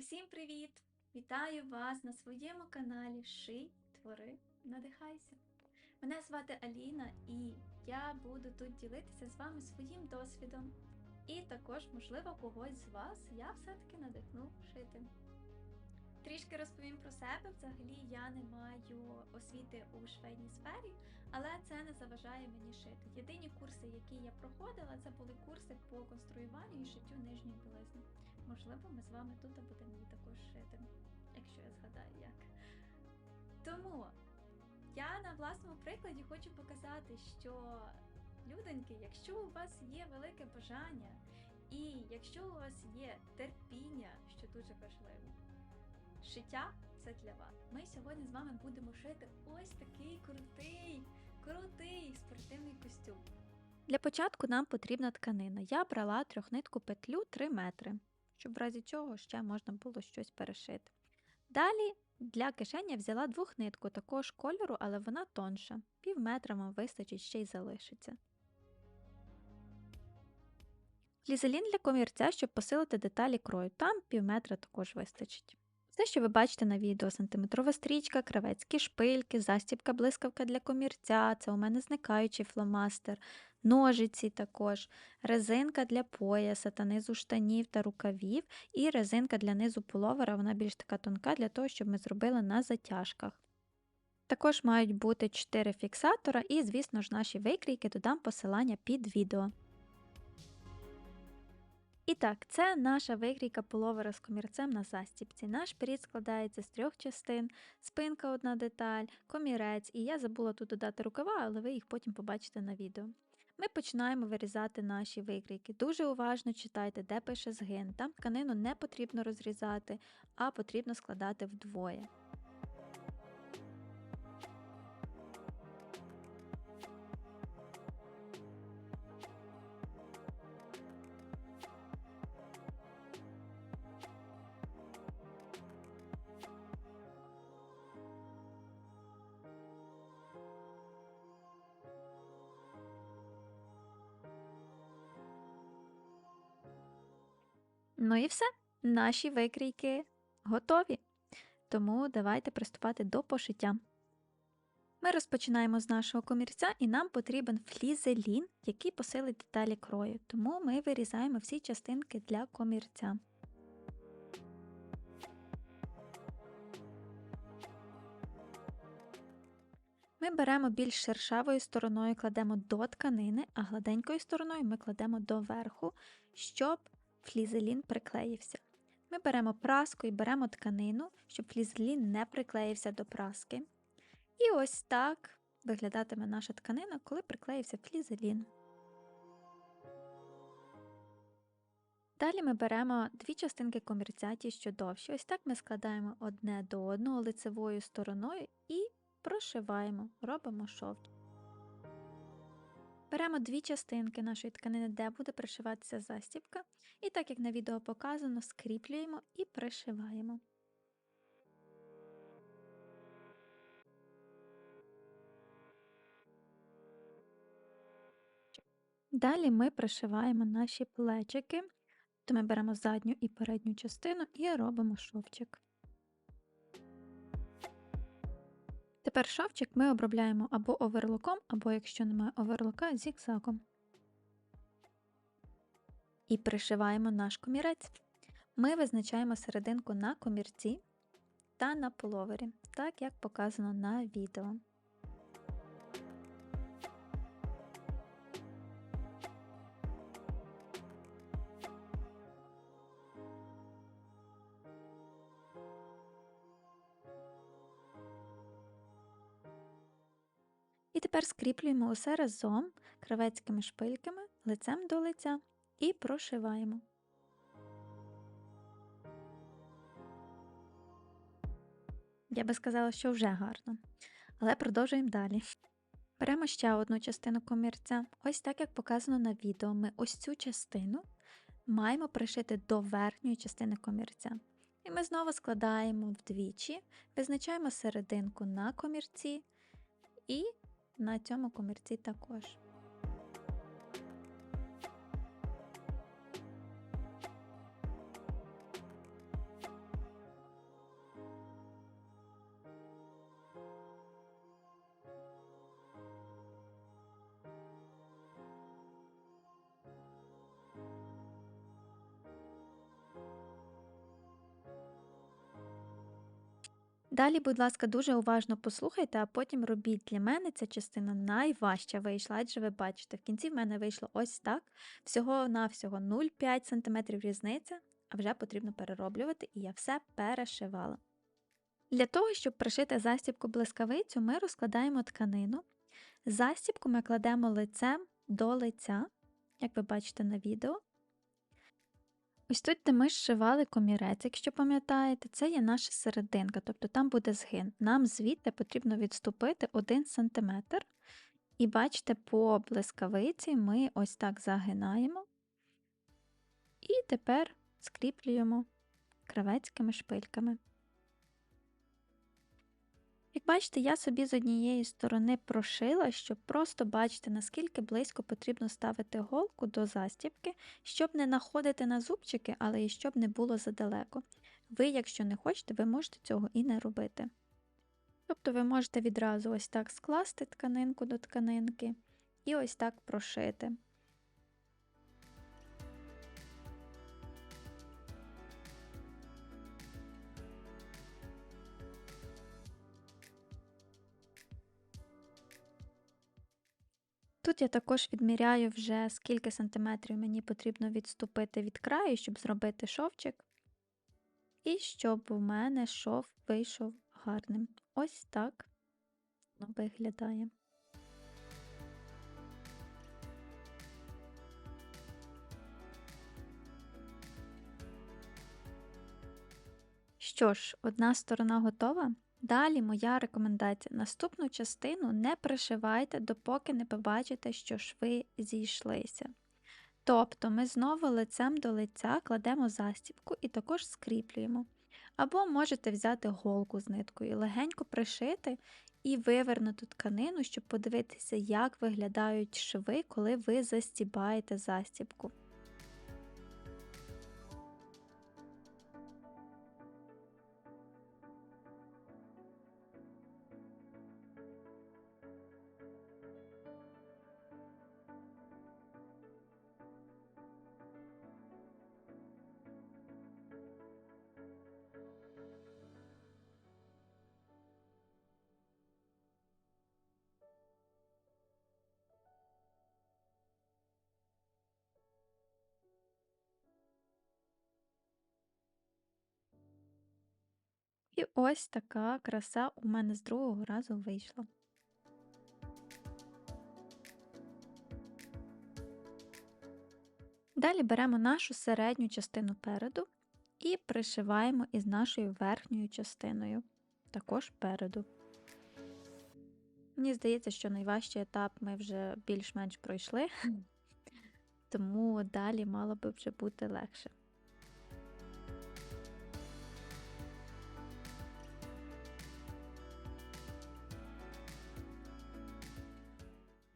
Усім привіт! Вітаю вас на своєму каналі Ший, Твори, Надихайся. Мене звати Аліна і я буду тут ділитися з вами своїм досвідом. І також, можливо, когось з вас я все-таки надихну шити. Трішки розповім про себе. Взагалі я не маю освіти у швейній сфері, але це не заважає мені шити. Єдині курси, які я проходила, це були курси по конструюванню і шиттю нижньої білизни. Можливо, ми з вами тут будемо її також шити, якщо я згадаю як. Тому я на власному прикладі хочу показати, що людоньки, якщо у вас є велике бажання, і якщо у вас є терпіння, що дуже важливо, шиття це для вас. Ми сьогодні з вами будемо шити ось такий крутий, крутий спортивний костюм. Для початку нам потрібна тканина. Я брала трьохнитку петлю 3 метри, щоб в разі чого ще можна було щось перешити. Далі для кишені взяла двохнитку такого ж кольору, але вона тонша. Пів метра вам вистачить ще й залишиться. Лізелін для комірця, щоб посилити деталі крою, там пів метра також вистачить. Все, що ви бачите на відео, сантиметрова стрічка, кравецькі шпильки, застібка блискавка для комірця, це у мене зникаючий фломастер, ножиці також, резинка для пояса та низу штанів та рукавів, і резинка для низу пуловера, вона більш така тонка для того, щоб ми зробили на затяжках. Також мають бути 4 фіксатора і, звісно ж, наші викрійки додам посилання під відео. І так, це наша викрійка пуловера з комірцем на застіпці. Наш піріт складається з трьох частин: спинка одна деталь, комірець, і я забула тут додати рукава, але ви їх потім побачите на відео. Ми починаємо вирізати наші викрійки. Дуже уважно читайте, де пише згин. Там тканину не потрібно розрізати, а потрібно складати вдвоє. І все, наші викрійки готові. Тому давайте приступати до пошиття. Ми розпочинаємо з нашого комірця, і нам потрібен флізелін, який посилить деталі крою. Тому ми вирізаємо всі частинки для комірця. Ми беремо більш шершавою стороною, кладемо до тканини, а гладенькою стороною ми кладемо до верху, щоб флізелін приклеївся. Ми беремо праску і беремо тканину, щоб флізелін не приклеївся до праски. І ось так виглядатиме наша тканина, коли приклеївся флізелін. Далі ми беремо дві частинки комірця, ті, що довші. Ось так ми складаємо одне до одного лицевою стороною і прошиваємо, робимо шовт. Беремо дві частинки нашої тканини, де буде пришиватися застібка, і так як на відео показано, скріплюємо і пришиваємо. Далі ми пришиваємо наші плечики, то ми беремо задню і передню частину і робимо шовчик. Тепер шовчик ми обробляємо або оверлоком, або, якщо немає оверлока, зігзагом. І пришиваємо наш комірець. Ми визначаємо серединку на комірці та на пуловері, так як показано на відео. Тепер скріплюємо усе разом кравецькими шпильками лицем до лиця і прошиваємо. Я би сказала, що вже гарно. Але продовжуємо далі. Беремо ще одну частину комірця. Ось так як показано на відео, ми ось цю частину маємо пришити до верхньої частини комірця. І ми знову складаємо вдвічі, визначаємо серединку на комірці і на цьому комірці також. Далі, будь ласка, дуже уважно послухайте, а потім робіть. Для мене ця частина найважча вийшла, адже ви бачите, в кінці в мене вийшло ось так. Всього-навсього 0,5 см різниця, а вже потрібно перероблювати, і я все перешивала. Для того, щоб пришити застібку блискавицю, ми розкладаємо тканину. Застібку ми кладемо лицем до лиця, як ви бачите на відео. Ось тут, де ми зшивали комірець, якщо пам'ятаєте, це є наша серединка, тобто там буде згин. Нам звідти потрібно відступити 1 см. І бачите, по блискавиці ми ось так загинаємо. І тепер скріплюємо кравецькими шпильками. Як бачите, я собі з однієї сторони прошила, щоб просто бачити, наскільки близько потрібно ставити голку до застібки, щоб не находити на зубчики, але і щоб не було задалеко. Ви, якщо не хочете, ви можете цього і не робити. Тобто ви можете відразу ось так скласти тканинку до тканинки і ось так прошити. Я також відміряю вже скільки сантиметрів мені потрібно відступити від краю, щоб зробити шовчик. І щоб у мене шов вийшов гарним. Ось так воно виглядає. Що ж, одна сторона готова. Далі моя рекомендація. Наступну частину не пришивайте, допоки не побачите, що шви зійшлися. Тобто ми знову лицем до лиця кладемо застібку і також скріплюємо. Або можете взяти голку з ниткою, легенько пришити і вивернути тканину, щоб подивитися, як виглядають шви, коли ви застібаєте застібку. І ось така краса у мене з другого разу вийшла. Далі беремо нашу середню частину переду і пришиваємо із нашою верхньою частиною, також переду. Мені здається, що найважчий етап ми вже більш-менш пройшли, тому далі мало би вже бути легше.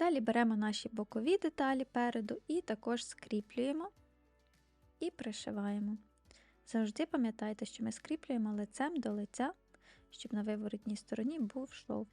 Далі беремо наші бокові деталі переду і також скріплюємо і пришиваємо. Завжди пам'ятайте, що ми скріплюємо лицем до лиця, щоб на виворотній стороні був шов.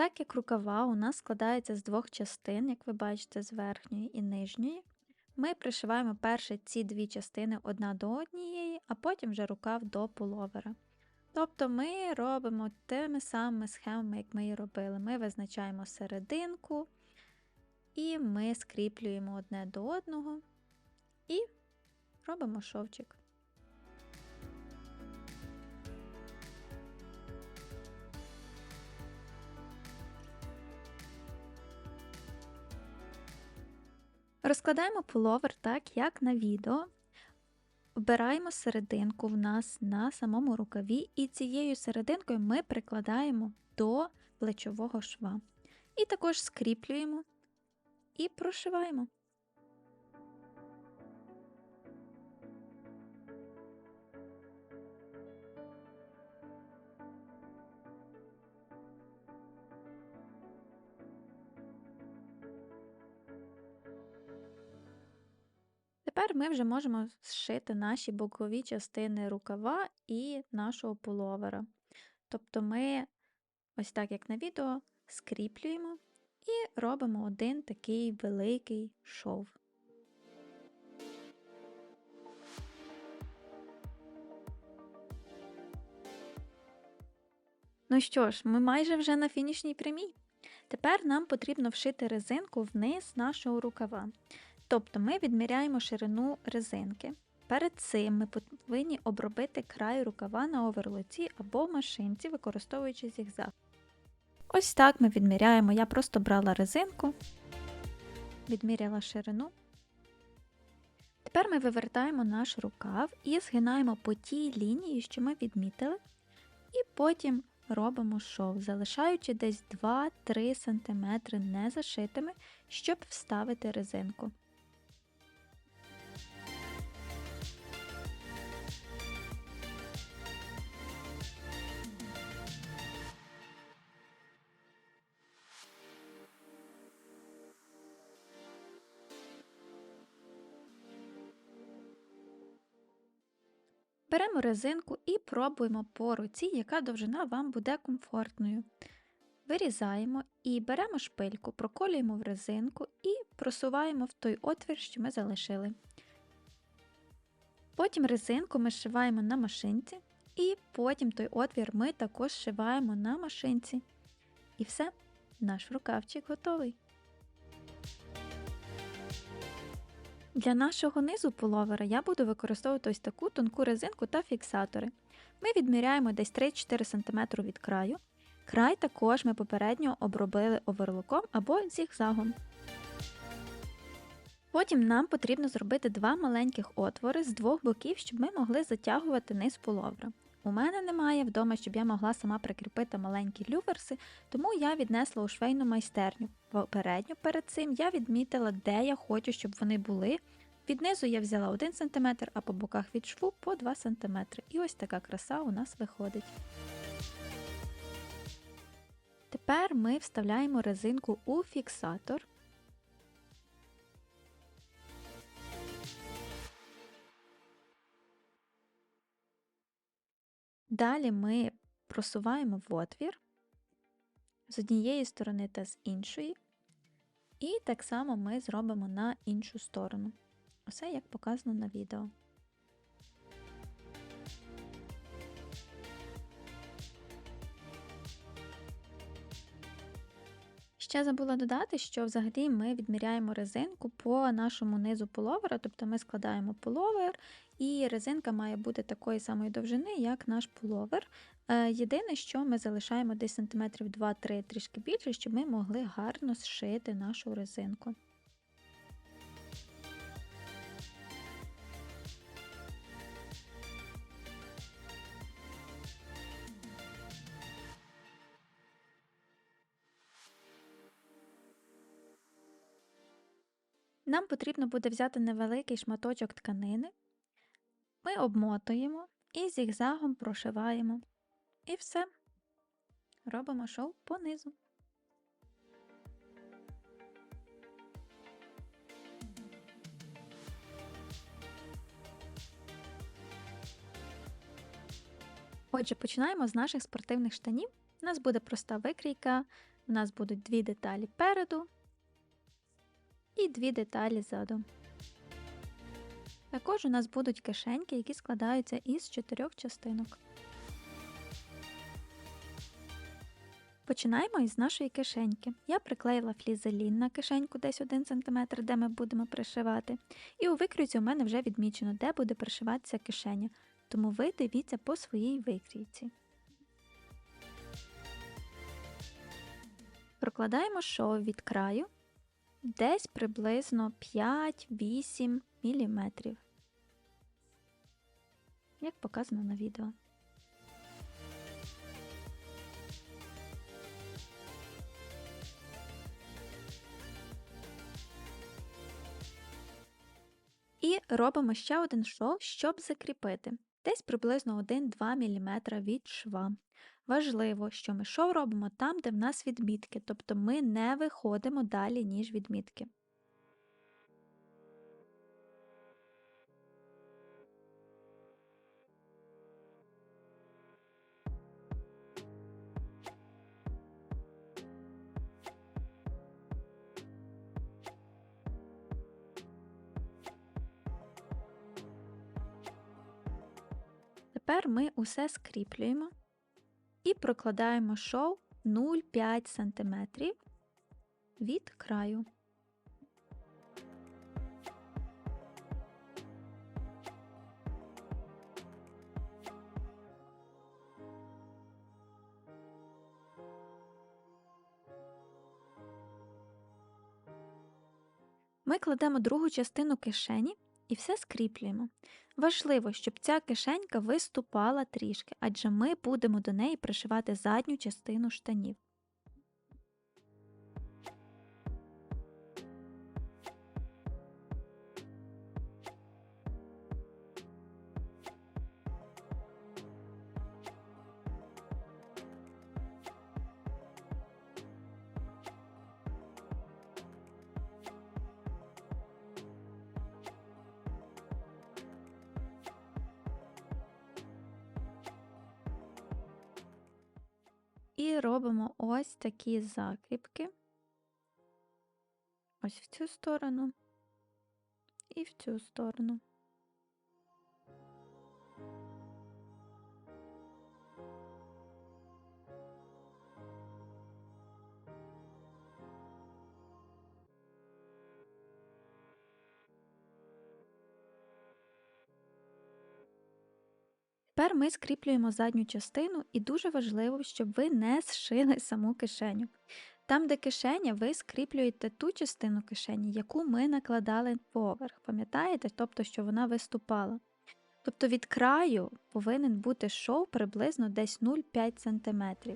Так як рукава у нас складається з двох частин, як ви бачите, з верхньої і нижньої, ми пришиваємо перше ці дві частини одна до однієї, а потім вже рукав до пуловера. Тобто ми робимо тими самими схемами, як ми і робили. Ми визначаємо серединку, і ми скріплюємо одне до одного і робимо шовчик. Розкладаємо пуловер так, як на відео. Вбираємо серединку в нас на самому рукаві, і цією серединкою ми прикладаємо до плечового шва. І також скріплюємо і прошиваємо. Тепер ми вже можемо зшити наші бокові частини рукава і нашого пуловера. Тобто ми, ось так як на відео, скріплюємо і робимо один такий великий шов. Ну що ж, ми майже вже на фінішній прямій. Тепер нам потрібно вшити резинку вниз нашого рукава. Тобто ми відміряємо ширину резинки. Перед цим ми повинні обробити край рукава на оверлоці або машинці, використовуючи зігзаг. Ось так ми відміряємо. Я просто брала резинку, відміряла ширину. Тепер ми вивертаємо наш рукав і згинаємо по тій лінії, що ми відмітили, і потім робимо шов, залишаючи десь 2-3 см незашитими, щоб вставити резинку. Беремо резинку і пробуємо по руці, яка довжина вам буде комфортною. Вирізаємо і беремо шпильку, проколюємо в резинку і просуваємо в той отвір, що ми залишили. Потім резинку ми зшиваємо на машинці, і потім той отвір ми також зшиваємо на машинці. І все, наш рукавчик готовий. Для нашого низу пуловера я буду використовувати ось таку тонку резинку та фіксатори. Ми відміряємо десь 3-4 см від краю. Край також ми попередньо обробили оверлоком або зігзагом. Потім нам потрібно зробити два маленьких отвори з двох боків, щоб ми могли затягувати низ пуловера. У мене немає вдома, щоб я могла сама прикріпити маленькі люверси, тому я віднесла у швейну майстерню. Попередньо перед цим я відмітила, де я хочу, щоб вони були. Від низу я взяла 1 см, а по боках від шву по 2 см. І ось така краса у нас виходить. Тепер ми вставляємо резинку у фіксатор. Далі ми просуваємо в отвір з однієї сторони та з іншої. І так само ми зробимо на іншу сторону. Усе як показано на відео. Ще забула додати, що взагалі ми відміряємо резинку по нашому низу пуловера, тобто ми складаємо пуловер, і резинка має бути такої самої довжини, як наш пуловер. Е, єдине, що ми залишаємо десь сантиметрів 2-3 трішки більше, щоб ми могли гарно зшити нашу резинку. Нам потрібно буде взяти невеликий шматочок тканини, ми обмотуємо і зігзагом прошиваємо. І все. Робимо шов понизу. Отже, починаємо з наших спортивних штанів. У нас буде проста викрійка, у нас будуть дві деталі переду і дві деталі ззаду. Також у нас будуть кишеньки, які складаються із чотирьох частинок. Починаємо із нашої кишеньки. Я приклеїла флізелін на кишеньку десь 1 см, де ми будемо пришивати. І у викрійці у мене вже відмічено, де буде пришиватися кишеня. Тому ви дивіться по своїй викрійці. Прокладаємо шов від краю десь приблизно 5-8 мм, як показано на відео. І робимо ще один шов, щоб закріпити. Десь приблизно 1-2 мм від шва. Важливо, що ми шов робимо там, де в нас відмітки, тобто ми не виходимо далі, ніж відмітки. Тепер ми усе скріплюємо і прокладаємо шов 0,5 см від краю. Ми кладемо другу частину кишені і все скріплюємо. Важливо, щоб ця кишенька виступала трішки, адже ми будемо до неї пришивати задню частину штанів. І робимо ось такі закріпки. Ось в цю сторону і в цю сторону. Тепер ми скріплюємо задню частину, і дуже важливо, щоб ви не зшили саму кишеню. Там, де кишеня, ви скріплюєте ту частину кишені, яку ми накладали поверх. Пам'ятаєте? Тобто, що вона виступала. Тобто від краю повинен бути шов приблизно десь 0,5 см.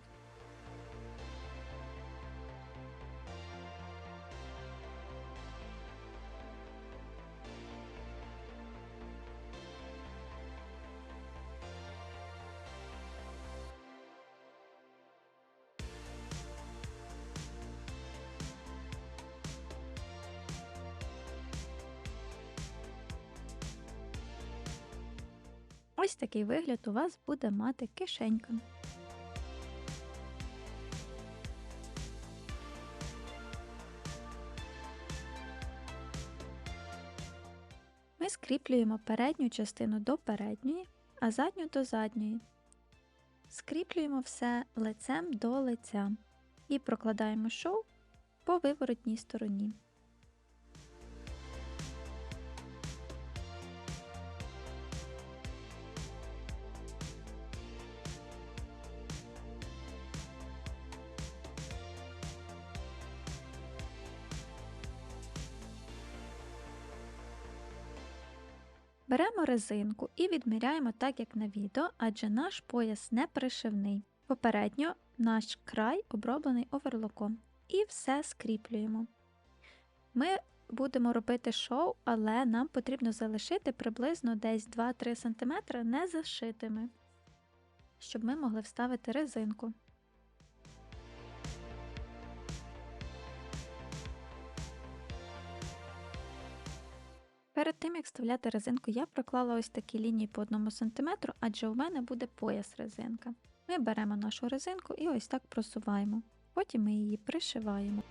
Такий вигляд у вас буде мати кишенька. Ми скріплюємо передню частину до передньої, а задню до задньої. Скріплюємо все лицем до лиця і прокладаємо шов по виворотній стороні. Беремо резинку і відміряємо так, як на відео, адже наш пояс не пришивний. Попередньо наш край оброблений оверлоком. І все скріплюємо. Ми будемо робити шоу, але нам потрібно залишити приблизно десь 2-3 см не зашитими, щоб ми могли вставити резинку. Перед тим, як вставляти резинку, я проклала ось такі лінії по 1 см, адже у мене буде пояс резинка. Ми беремо нашу резинку і ось так просуваємо. Потім ми її пришиваємо.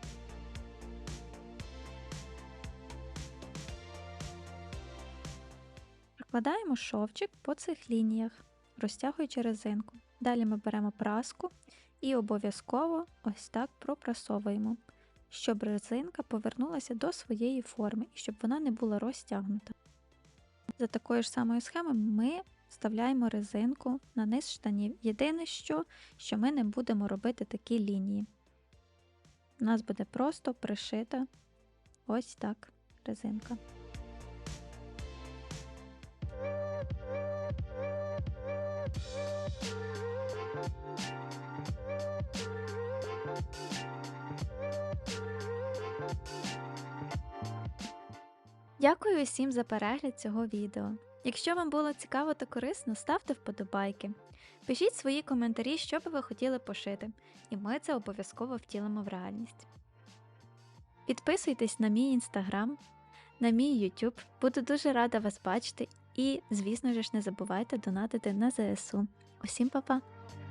Прокладаємо шовчик по цих лініях, розтягуючи резинку. Далі ми беремо праску і обов'язково ось так пропрасовуємо щоб резинка повернулася до своєї форми і щоб вона не була розтягнута. За такою ж самою схемою ми вставляємо резинку на низ штанів. Єдине, що, що ми не будемо робити такі лінії. У нас буде просто пришита ось так резинка. Дякую усім за перегляд цього відео. Якщо вам було цікаво та корисно, ставте вподобайки. Пишіть свої коментарі, що би ви хотіли пошити, і ми це обов'язково втілимо в реальність. Підписуйтесь на мій інстаграм, на мій YouTube, буду дуже рада вас бачити і, звісно ж, не забувайте донатити на ЗСУ. Усім па-па!